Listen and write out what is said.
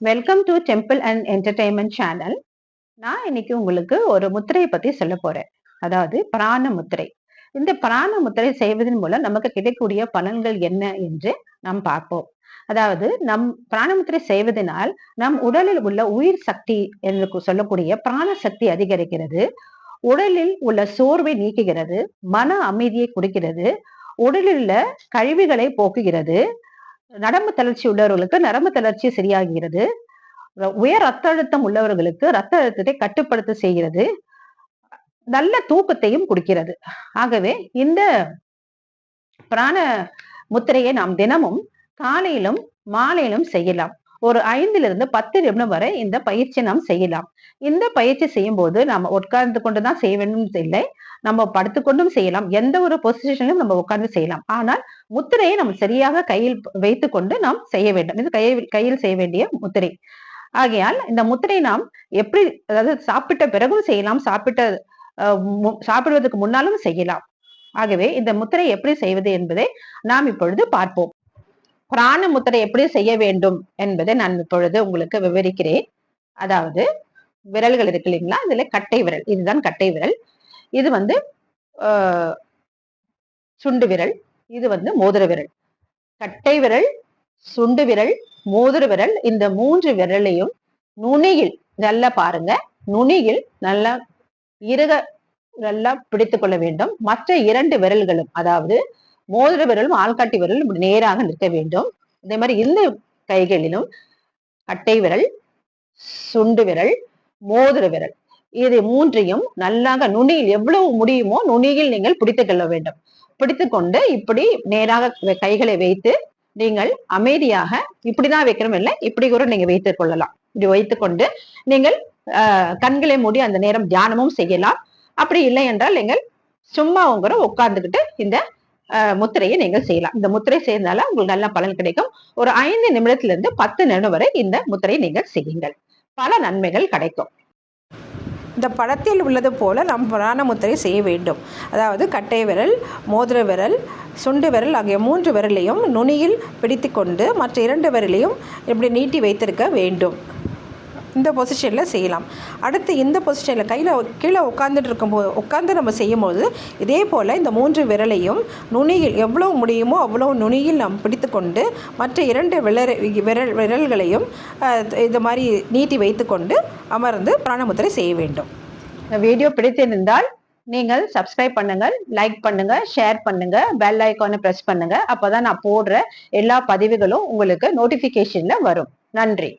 Welcome to temple and entertainment channel நான் இன்னைக்கு உங்களுக்கு ஒரு முத்திரையை பத்தி சொல்ல போறேன். அதாவது பிராண முத்திரை. இந்த பிராண முத்திரை செய்வதன் மூலம் நமக்கு கிடைக்கக்கூடிய பலன்கள் என்ன என்று நாம் பார்ப்போம். அதாவது நம் பிராணமுத்திரை செய்வதனால் நம் உடலில் உள்ள உயிர் சக்தி என்று சொல்லக்கூடிய பிராண சக்தி அதிகரிக்கிறது. உடலில் உள்ள சோர்வை நீக்குகிறது. மன அமைதியை கொடுக்கிறது. உடலில் உள்ள கழிவுகளை போக்குகிறது. நரம்பு தளர்ச்சி உள்ளவர்களுக்கு நரம்பு தளர்ச்சி சரியாகிறது. உயர் ரத்த அழுத்தம் உள்ளவர்களுக்கு ரத்த அழுத்தத்தை கட்டுப்படுத்த செய்கிறது. நல்ல தூக்கத்தையும் கொடுக்கிறது. ஆகவே இந்த பிராண முத்திரையை நாம் தினமும் காலையிலும் மாலையிலும் செய்யலாம். ஒரு ஐந்திலிருந்து பத்து நிமிடம் வரை இந்த பயிற்சி நாம் செய்யலாம். இந்த பயிற்சி செய்யும் போது நம்ம உட்கார்ந்து கொண்டுதான் செய்ய வேண்டும் இல்லை நம்ம படுத்துக்கொண்டும் செய்யலாம். எந்த ஒரு பொசிஷன்லையும் நம்ம உட்கார்ந்து செய்யலாம். ஆனால் முத்திரையை நம்ம சரியாக கையில் வைத்து கொண்டு நாம் செய்ய வேண்டும். இது கையில் கையில் செய்ய வேண்டிய முத்திரை. ஆகையால் இந்த முத்திரை நாம் எப்படி அதாவது சாப்பிட்ட பிறகும் செய்யலாம். சாப்பிட்ட சாப்பிடுவதற்கு முன்னாலும் செய்யலாம். ஆகவே இந்த முத்திரை எப்படி செய்வது என்பதை நாம் இப்பொழுது பார்ப்போம். பிராண முத்திரை எப்படி செய்ய வேண்டும் என்பதை நான் இப்பொழுது உங்களுக்கு விவரிக்கிறேன். அதாவது விரல்கள் இருக்கு இல்லைங்களா? இதுல கட்டை விரல். இதுதான் கட்டை விரல். இது வந்து சுண்டு விரல். இது வந்து மோதிர விரல். கட்டை விரல் சுண்டு விரல் மோதிர விரல். இந்த மூன்று விரலையும் நுனியில் நல்லா பாருங்க. நுனியில் நல்லா இருக நல்லா பிடித்து கொள்ள வேண்டும். மற்ற இரண்டு விரல்களும் அதாவது மோதிர விரலும் ஆள்காட்டி விரலும் நேராக நிற்க வேண்டும். அதே மாதிரி இந்த கைகளிலும் கட்டை விரல் சுண்டு விரல் மோதிர விரல் இது மூன்றையும் நல்லாக நுனியில் எவ்வளவு முடியுமோ நுனியில் நீங்கள் பிடித்துக் கொள்ள வேண்டும். பிடித்து கொண்டு இப்படி நேராக கைகளை வைத்து நீங்கள் அமைதியாக இப்படிதான் வைக்கிறோம் இல்லை இப்படி கூட நீங்க வைத்துக் கொள்ளலாம். இப்படி வைத்துக்கொண்டு நீங்கள் கண்களை மூடி அந்த நேரம் தியானமும் செய்யலாம். அப்படி இல்லை என்றால் நீங்கள் சும்மா உங்கிற உட்கார்ந்துக்கிட்டு இந்த முத்திரையை நீங்கள் செய்யலாம். இந்த முத்திரை செய்யறதுனால உங்களுக்கு நல்ல பலன் கிடைக்கும். ஒரு ஐந்து நிமிடத்துல இருந்து பத்து நிமிடம் வரை இந்த முத்திரையை நீங்கள் செய்யுங்கள். பல நன்மைகள் கிடைக்கும். இந்த படத்தில் உள்ளது போல நாம் பிராண முத்திரை செய்ய வேண்டும். அதாவது கட்டை விரல் மோதிர விரல் சுண்டு விரல் ஆகிய மூன்று விரலையும் நுனியில் பிடித்து கொண்டு மற்ற இரண்டு விரலையும் இப்படி நீட்டி வைத்திருக்க வேண்டும். இந்த பொசிஷனில் செய்யலாம். அடுத்து இந்த பொசிஷனில் கையில் கீழே உட்காந்துட்டு இருக்கும்போது உட்காந்து நம்ம செய்யும்போது இதே போல் இந்த மூன்று விரலையும் நுனியில் எவ்வளோ முடியுமோ அவ்வளோ நுனியில் நாம் பிடித்து கொண்டு மற்ற இரண்டு விரல் விரல் விரல்களையும் இது மாதிரி நீட்டி வைத்துக்கொண்டு அமர்ந்து பிராணமுத்திரை செய்ய வேண்டும். இந்த வீடியோ பிடித்திருந்தால் நீங்கள் சப்ஸ்கிரைப் பண்ணுங்கள் லைக் பண்ணுங்க ஷேர் பண்ணுங்க பெல் ஐக்கானை ப்ரெஸ் பண்ணுங்க. அப்போதான் நான் போடுற எல்லா பதிவுகளும் உங்களுக்கு நோட்டிஃபிகேஷன்ல வரும். நன்றி.